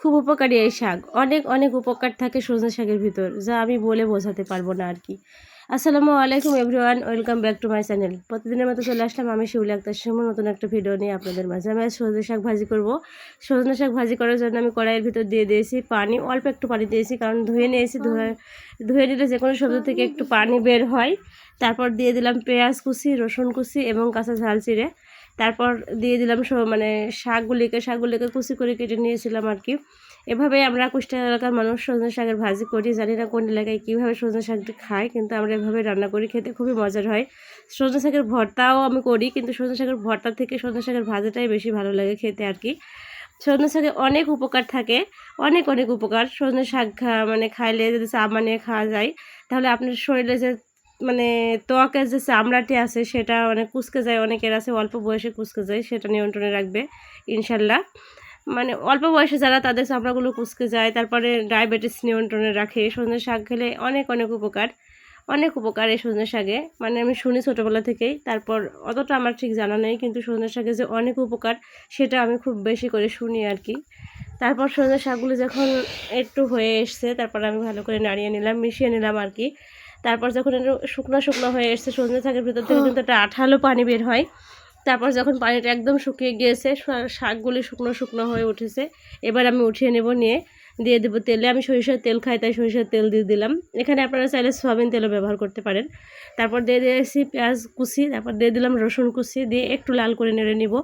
খুব উপকারী এই শাক। অনেক অনেক উপকার থাকে সজনে শাকের ভিতর যা আমি বলে বোঝাতে পারব না আর কি আসসালামু আলাইকুম everyone welcome back to my channel প্রতিদিনের মতো চলে আসলাম আমি শিউলি আক্তার সময় নতুন একটা ভিডিও নিয়ে আপনাদের মাঝে। আমি আজ সজনে শাক ভাজি করব। সজনে শাক ভাজি করার জন্য আমি কড়াইয়ের ভিতর দিয়ে দিয়েছি পানি অল্প একটু পানি দিয়েছি কারণ ধুয়ে নিয়েছি ধুয়ে ধুয়ে নিলে যে কোনো সবজি থেকে একটু পানি বের হয়। তারপর দিয়ে দিলাম পেঁয়াজ কুচি রসুন কুচি এবং কাঁচা ঝাল চিড়ে। তারপর দিয়ে দিলাম মানে শাকগুলিকে শাকগুলিকে কুচি করে কেটে নিয়েছিলাম আর কি। এভাবে আমরা কুষ্টিয়া এলাকার মানুষ সজনে শাকের ভাজি করি। জানি না কোন এলাকায় কীভাবে সজনে শাকটি খায়, কিন্তু আমরা এভাবে রান্না করি, খেতে খুবই মজার হয়। সজনে শাকের ভর্তাও আমি করি, কিন্তু সজনে শাকের ভর্তা থেকে সজনে শাকের ভাজাটাই বেশি ভালো লাগে খেতে আর কি। সজনে শাকে অনেক উপকার থাকে, অনেক অনেক উপকার। সজনে শাক মানে খাইলে যদি চা বানিয়ে খাওয়া যায়, তাহলে আপনার শরীরে যে মানে ত্বকের যে চামড়াটি আছে, সেটা মানে কুচকে যায়, অনেকের আছে অল্প বয়সে কুচকে যায়, সেটা নিয়ন্ত্রণে রাখবে, ইনশাল্লাহ। মানে অল্প বয়সে যারা তাদের চামড়াগুলো কুচকে যায়, তারপরে ডায়াবেটিস নিয়ন্ত্রণে রাখে, সজনে শাক খেলে অনেক অনেক উপকার অনেক উপকার এই সজনে শাকে। মানে আমি শুনি ছোটোবেলা থেকেই, তারপর অতটা আমার ঠিক জানা নেই, কিন্তু সজনে শাকে যে অনেক উপকার, সেটা আমি খুব বেশি করে শুনি আর কি। তারপর সজনে শাকগুলো যখন একটু হয়ে এসছে, তারপর আমি ভালো করে নাড়িয়ে নিলাম, মিশিয়ে নিলাম আর কি। তারপর যখন এটা শুকনো শুকনো হয়ে এসছে সজনে শাকের ভিতর থেকে কিন্তু একটা আঠালো পানি বের হয়। তারপর যখন পানিটা একদম শুকিয়ে গিয়েছে শাকগুলি শুকনো শুকনো হয়ে উঠেছে এবার আমি উঠিয়ে নেব নিয়ে। দিয়ে দেবো তেলে। আমি সরিষার তেল খাই, তাই সরিষার তেল দিয়ে দিলাম। এখানে আপনারা চাইলে সয়াবিন তেলও ব্যবহার করতে পারেন। তারপর দিয়ে দিয়েছি পেঁয়াজ কুচি, তারপর দিয়ে দিলাম রসুন কুচি, দিয়ে একটু লাল করে নেড়ে নিব।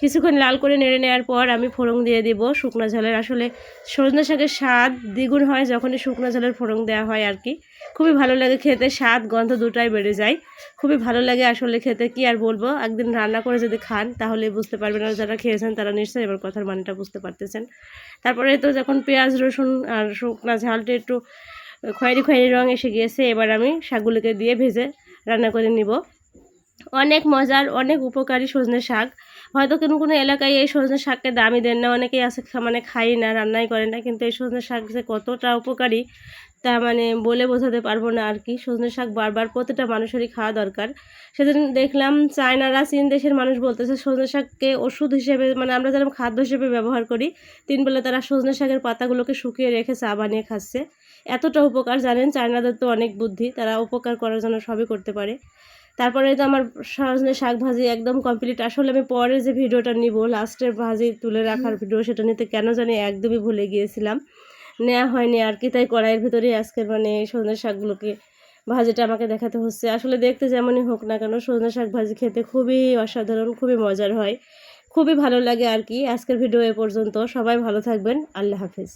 কিছুক্ষণ লাল করে নেড়ে নেওয়ার পর আমি ফোড়ন দিয়ে দিব শুকনো ঝালের। আসলে সজনে শাকের স্বাদ দ্বিগুণ হয় যখনই শুকনো ঝালের ফোড়ন দেওয়া হয় আর কি। খুবই ভালো লাগে খেতে, স্বাদ, গন্ধ দুটাই বেড়ে যায়। খুবই ভালো লাগে আসলে খেতে, কি আর বলব? একদিন রান্না করে যদি খান, তাহলে বুঝতে পারবেন আর যারা খেয়েছেন তারা নিশ্চয়ই এবার কথার মানেটা বুঝতে পারতেছেন। তারপরে তো যখন পেঁয়াজ রসুন আর শুকনা ঝালটা একটু খয়েরি খয়েরি রং এসে গিয়েছে, এবার আমি শাকগুলোকে দিয়ে ভেজে রান্না করে নিব। অনেক মজার, অনেক উপকারী সজনে শাক। হয়তো কোনো কোনো এলাকায় এই সজনে শাককে দামি দেন না, অনেকেই আছে মানে খাই না, রান্নাই করে না, কিন্তু এই সজনে শাক যে কতটা উপকারী, তা মানে বলে বোঝাতে পারব না আর কি। সজনে শাক বারবার প্রতিটা মানুষেরই খাওয়া দরকার। সেদিন দেখলাম চায়নারা চীন দেশের মানুষ বলতেছে, সজনে শাককে ওষুধ হিসেবে মানে আমরা যেরকম খাদ্য হিসেবে ব্যবহার করি, তিন বেলা তারা সজনে শাকের পাতাগুলোকে শুকিয়ে রেখে চা বানিয়ে খাচ্ছে। এতটা উপকার, জানেন, চায়নাদের তো অনেক বুদ্ধি, তারা উপকার করার জন্য সবই করতে পারে। তারপরে তো আমার সজনে শাক ভাজি একদম কমপ্লিট আসলে আমি পরে যে ভিডিওটা নিব লাস্টের ভাজি তুলে রাখার ভিডিও সেটা নিতে কেন জানি একদমই ভুলে গিয়েছিলাম। নেওয়া হয়নি আর কি তাই কড়াইয়ের ভিতরেই আজকের মানে সজনে শাকগুলোকে ভাজিটা আমাকে দেখাতে হচ্ছে। আসলে দেখতে যেমনই হোক না কেন সজনে শাক ভাজি খেতে খুবই অসাধারণ খুবই মজার হয়। খুবই ভালো লাগে আর কি। আজকের ভিডিও এ পর্যন্ত সবাই ভালো থাকবেন। আল্লাহ হাফিজ।